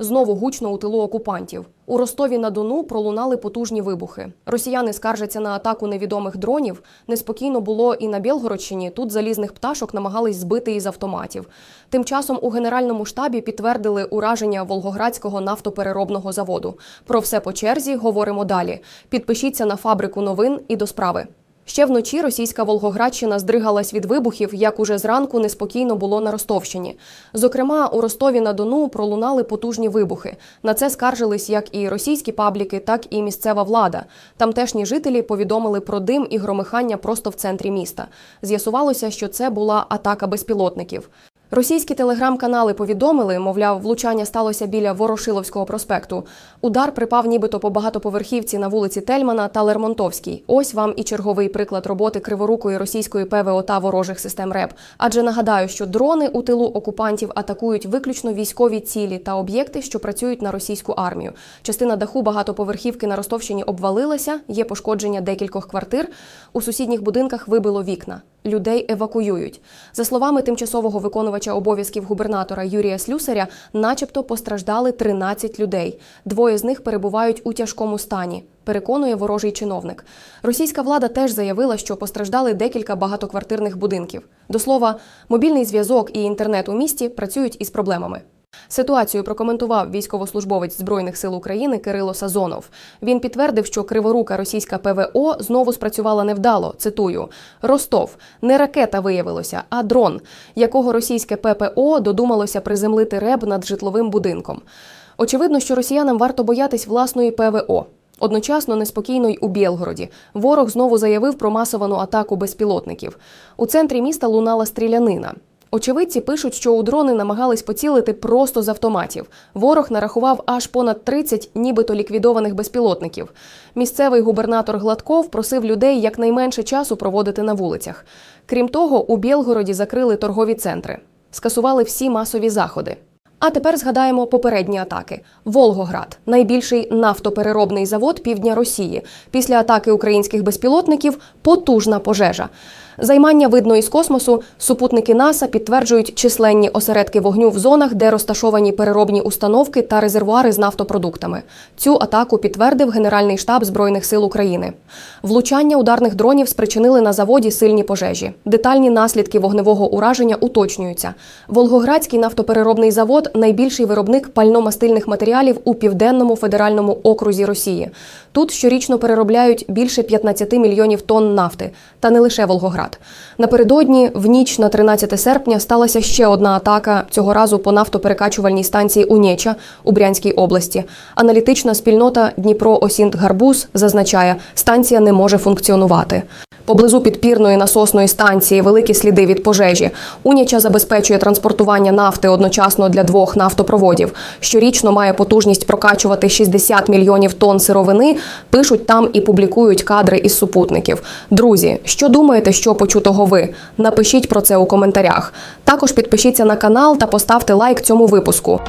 Знову гучно у тилу окупантів. У Ростові на Дону пролунали потужні вибухи. Росіяни скаржаться на атаку невідомих дронів. Неспокійно було і на Білгородщині. Тут залізних пташок намагались збити із автоматів. Тим часом у генеральному штабі підтвердили ураження Волгоградського нафтопереробного заводу. Про все по черзі говоримо далі. Підпишіться на фабрику новин і до справи. Ще вночі російська Волгоградщина здригалась від вибухів, як уже зранку неспокійно було на Ростовщині. Зокрема, у Ростові на Дону пролунали потужні вибухи. На це скаржились як і російські пабліки, так і місцева влада. Тамтешні жителі повідомили про дим і громихання просто в центрі міста. З'ясувалося, що це була атака безпілотників. Російські телеграм-канали повідомили, мовляв, влучання сталося біля Ворошиловського проспекту. Удар припав нібито по багатоповерхівці на вулиці Тельмана та Лермонтовській. Ось вам і черговий приклад роботи криворукої російської ПВО та ворожих систем РЕП. Адже нагадаю, що дрони у тилу окупантів атакують виключно військові цілі та об'єкти, що працюють на російську армію. Частина даху багатоповерхівки на Ростовщині обвалилася, є пошкодження декількох квартир. У сусідніх будинках вибило вікна. Людей евакуюють. За словами тимчасового виконувача обов'язків губернатора Юрія Слюсаря, начебто постраждали 13 людей. Двоє з них перебувають у тяжкому стані. Переконує ворожий чиновник. Російська влада теж заявила, що постраждали декілька багатоквартирних будинків. До слова, мобільний зв'язок і інтернет у місті працюють із проблемами. Ситуацію прокоментував військовослужбовець збройних сил України Кирило Сазонов. Він підтвердив, що криворука російська ПВО знову спрацювала невдало. Цитую: Ростов не ракета виявилося, а дрон, якого російське ППО додумалося приземлити реб над житловим будинком. Очевидно, що росіянам варто боятись власної ПВО. Одночасно неспокійно й у Білгороді. Ворог знову заявив про масовану атаку безпілотників. У центрі міста лунала стрілянина. Очевидці пишуть, що у дрони намагались поцілити просто з автоматів. Ворог нарахував аж понад 30 нібито ліквідованих безпілотників. Місцевий губернатор Гладков просив людей якнайменше часу проводити на вулицях. Крім того, у Білгороді закрили торгові центри, скасували всі масові заходи. А тепер згадаємо попередні атаки. Волгоград найбільший нафтопереробний завод півдня Росії. Після атаки українських безпілотників потужна пожежа. Займання видно із космосу. Супутники НАСА підтверджують численні осередки вогню в зонах, де розташовані переробні установки та резервуари з нафтопродуктами. Цю атаку підтвердив Генеральний штаб Збройних сил України. Влучання ударних дронів спричинили на заводі сильні пожежі. Детальні наслідки вогневого ураження уточнюються. Волгоградський нафтопереробний завод найбільший виробник пально-мастильних матеріалів у південному федеральному окрузі Росії. Тут щорічно переробляють більше 15 мільйонів тонн нафти, та не лише Волгоград. Напередодні, в ніч на 13 серпня, сталася ще одна атака цього разу по нафтоперекачувальній станції Унеча у Брянській області. Аналітична спільнота Дніпро Осінт Гарбуз зазначає, станція не може функціонувати. Поблизу підпірної насосної станції великі сліди від пожежі. Уніча забезпечує транспортування нафти одночасно для двох нафтопроводів. Щорічно має потужність прокачувати 60 мільйонів тонн сировини. Пишуть там і публікують кадри із супутників. Друзі, що думаєте, що почутого ви? Напишіть про це у коментарях. Також підпишіться на канал та поставте лайк цьому випуску.